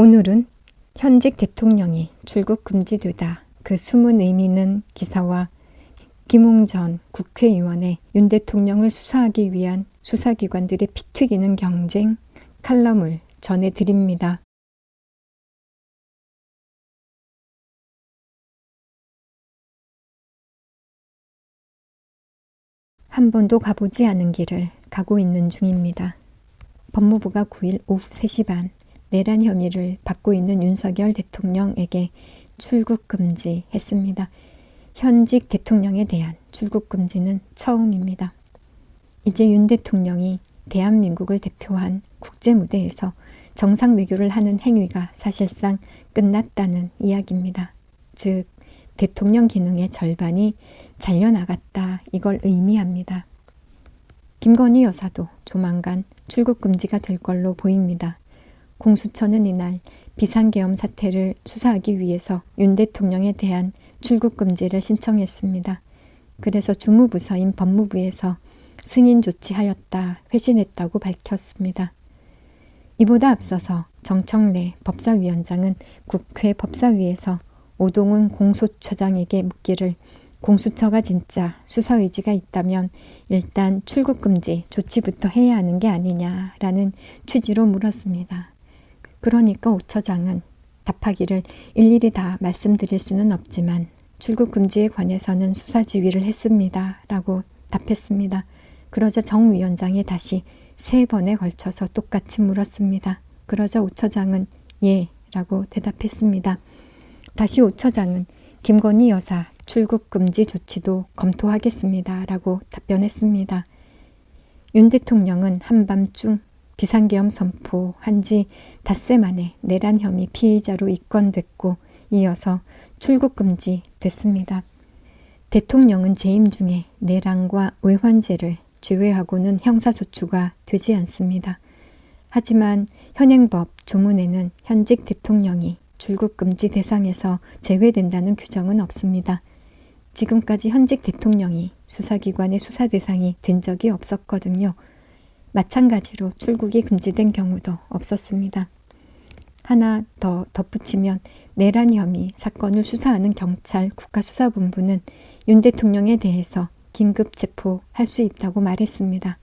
오늘은 현직 대통령이 출국 금지되다. 그 숨은 의미는 기사와 김웅 전 국회의원의 윤 대통령을 수사하기 위한 수사기관들의 피 튀기는 경쟁 칼럼을 전해드립니다. 한 번도 가보지 않은 길을 가고 있는 중입니다. 법무부가 9일 오후 3시 반 내란 혐의를 받고 있는 윤석열 대통령에게 출국 금지했습니다. 현직 대통령에 대한 출국 금지는 처음입니다. 이제 윤 대통령이 대한민국을 대표한 국제 무대에서 정상 외교를 하는 행위가 사실상 끝났다는 이야기입니다. 즉, 대통령 기능의 절반이 잘려나갔다 이걸 의미합니다. 김건희 여사도 조만간 출국 금지가 될 걸로 보입니다. 공수처는 이날 비상계엄 사태를 수사하기 위해서 윤 대통령에 대한 출국 금지를 신청했습니다. 그래서 주무부서인 법무부에서 승인 조치하였다 회신했다고 밝혔습니다. 이보다 앞서서 정청래 법사위원장은 국회 법사위에서 오동훈 공소처장에게 묻기를 공수처가 진짜 수사 의지가 있다면 일단 출국 금지 조치부터 해야 하는 게 아니냐라는 취지로 물었습니다. 그러니까 오 처장은 답하기를 일일이 다 말씀드릴 수는 없지만 출국 금지에 관해서는 수사 지휘를 했습니다. 라고 답했습니다. 그러자 정 위원장이 다시 세 번에 걸쳐서 똑같이 물었습니다. 그러자 오 처장은 예 라고 대답했습니다. 다시 오 처장은 김건희 여사 출국 금지 조치도 검토하겠습니다. 라고 답변했습니다. 윤 대통령은 한밤중 비상계엄 선포한 지 닷새 만에 내란 혐의 피의자로 입건됐고 이어서 출국 금지 됐습니다. 대통령은 재임 중에 내란과 외환죄를 제외하고는 형사소추가 되지 않습니다. 하지만 현행법 조문에는 현직 대통령이 출국 금지 대상에서 제외된다는 규정은 없습니다. 지금까지 현직 대통령이 수사기관의 수사 대상이 된 적이 없었거든요. 마찬가지로 출국이 금지된 경우도 없었습니다. 하나 더 덧붙이면 내란 혐의 사건을 수사하는 경찰 국가수사본부는 윤 대통령에 대해서 긴급 체포할 수 있다고 말했습니다.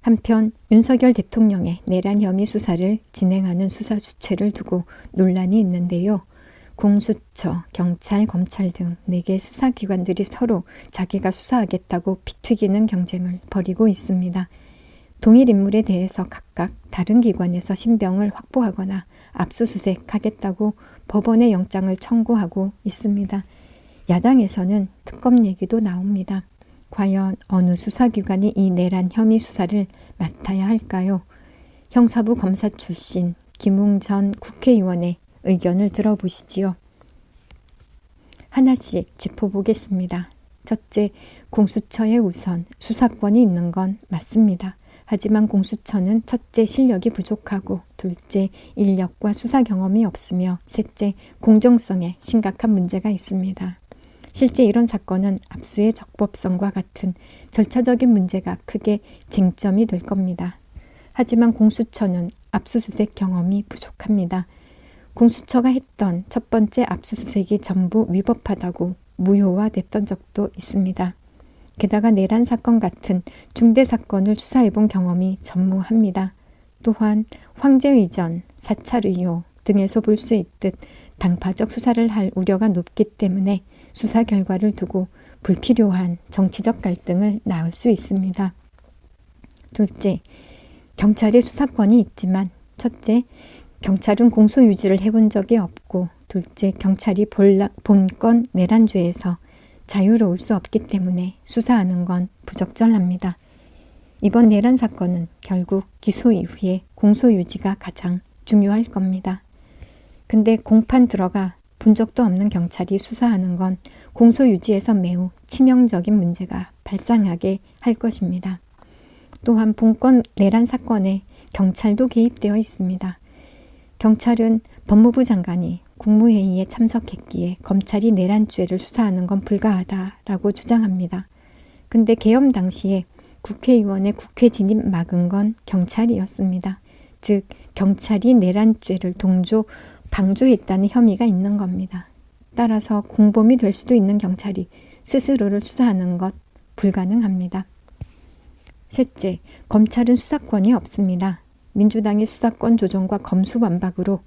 한편 윤석열 대통령의 내란 혐의 수사를 진행하는 수사 주체를 두고 논란이 있는데요. 공수처, 경찰, 검찰 등 4개 수사기관들이 서로 자기가 수사하겠다고 피튀기는 경쟁을 벌이고 있습니다. 동일 인물에 대해서 각각 다른 기관에서 신병을 확보하거나 압수수색하겠다고 법원에 영장을 청구하고 있습니다. 야당에서는 특검 얘기도 나옵니다. 과연 어느 수사기관이 이 내란 혐의 수사를 맡아야 할까요? 형사부 검사 출신 김웅 전 국회의원의 의견을 들어보시지요. 하나씩 짚어보겠습니다. 첫째, 공수처에 우선 수사권이 있는 건 맞습니다. 하지만 공수처는 첫째 실력이 부족하고 둘째 인력과 수사 경험이 없으며 셋째 공정성에 심각한 문제가 있습니다. 실제 이런 사건은 압수의 적법성과 같은 절차적인 문제가 크게 쟁점이 될 겁니다. 하지만 공수처는 압수수색 경험이 부족합니다. 공수처가 했던 첫 번째 압수수색이 전부 위법하다고 무효화됐던 적도 있습니다. 게다가 내란 사건 같은 중대 사건을 수사해본 경험이 전무합니다. 또한 황제 이전, 사찰 의혹 등에서 볼 수 있듯 당파적 수사를 할 우려가 높기 때문에 수사 결과를 두고 불필요한 정치적 갈등을 낳을 수 있습니다. 둘째, 경찰의 수사권이 있지만 첫째, 경찰은 공소 유지를 해본 적이 없고 둘째, 경찰이 본건 내란죄에서 자유로울 수 없기 때문에 수사하는 건 부적절합니다. 이번 내란 사건은 결국 기소 이후에 공소 유지가 가장 중요할 겁니다. 근데 공판 들어가 본 적도 없는 경찰이 수사하는 건 공소 유지에서 매우 치명적인 문제가 발생하게 할 것입니다. 또한 본건 내란 사건에 경찰도 개입되어 있습니다. 경찰은 법무부 장관이 국무회의에 참석했기에 검찰이 내란죄를 수사하는 건 불가하다라고 주장합니다. 근데 계엄 당시에 국회의원의 국회 진입 막은 건 경찰이었습니다. 즉 경찰이 내란죄를 동조, 방조했다는 혐의가 있는 겁니다. 따라서 공범이 될 수도 있는 경찰이 스스로를 수사하는 것 불가능합니다. 셋째, 검찰은 수사권이 없습니다. 민주당의 수사권 조정과 검수완박으로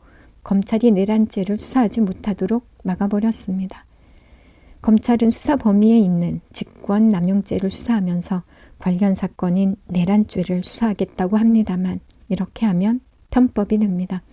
검찰이 내란죄를 수사하지 못하도록 막아버렸습니다. 검찰은 수사 범위에 있는 직권 남용죄를 수사하면서 관련 사건인 내란죄를 수사하겠다고 합니다만 이렇게 하면 편법이 됩니다.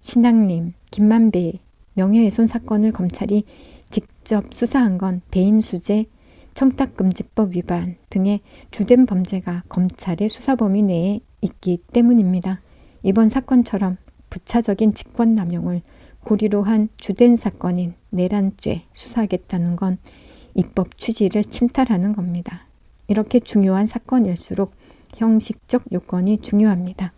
신앙림, 김만배 명예훼손 사건을 검찰이 직접 수사한 건 배임수재, 청탁금지법 위반 등의 주된 범죄가 검찰의 수사 범위 내에 있기 때문입니다. 이번 사건처럼 부차적인 직권남용을 고리로 한 주된 사건인 내란죄 수사하겠다는 건 입법 취지를 침탈하는 겁니다. 이렇게 중요한 사건일수록 형식적 요건이 중요합니다.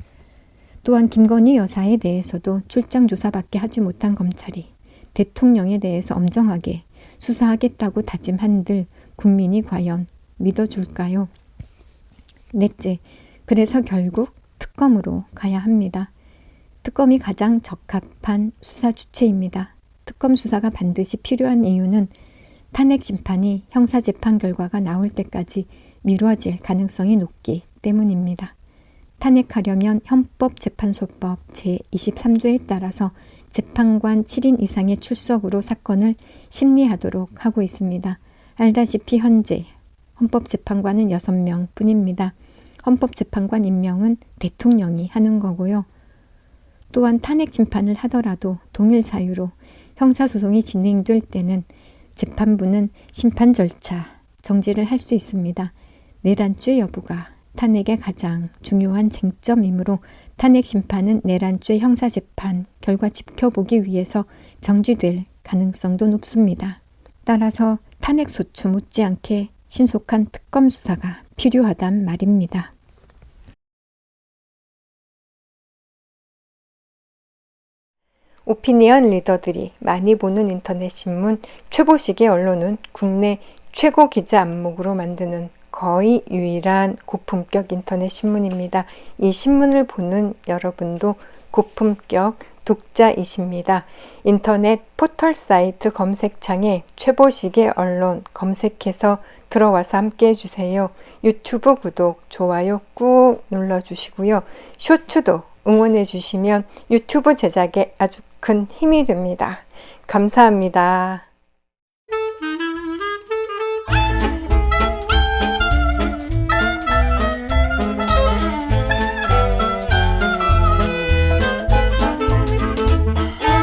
또한 김건희 여사에 대해서도 출장 조사밖에 하지 못한 검찰이 대통령에 대해서 엄정하게 수사하겠다고 다짐한들 국민이 과연 믿어줄까요? 넷째, 그래서 결국 특검으로 가야 합니다. 특검이 가장 적합한 수사 주체입니다. 특검 수사가 반드시 필요한 이유는 탄핵 심판이 형사재판 결과가 나올 때까지 미뤄질 가능성이 높기 때문입니다. 탄핵하려면 헌법재판소법 제23조에 따라서 재판관 7인 이상의 출석으로 사건을 심리하도록 하고 있습니다. 알다시피 현재 헌법재판관은 6명 뿐입니다. 헌법재판관 임명은 대통령이 하는 거고요. 또한 탄핵 심판을 하더라도 동일 사유로 형사소송이 진행될 때는 재판부는 심판 절차 정지를 할 수 있습니다. 내란죄 여부가 탄핵의 가장 중요한 쟁점이므로 탄핵 심판은 내란죄 형사재판 결과 지켜보기 위해서 정지될 가능성도 높습니다. 따라서 탄핵 소추 못지않게 신속한 특검 수사가 필요하단 말입니다. 오피니언 리더들이 많이 보는 인터넷 신문 최보식의 언론은 국내 최고 기자 안목으로 만드는 거의 유일한 고품격 인터넷 신문입니다. 이 신문을 보는 여러분도 고품격 독자이십니다. 인터넷 포털 사이트 검색창에 최보식의 언론 검색해서 들어와서 함께 해주세요. 유튜브 구독, 좋아요 꾹 눌러주시고요. 쇼츠도 응원해 주시면 유튜브 제작에 아주 큰 힘이 됩니다. 감사합니다.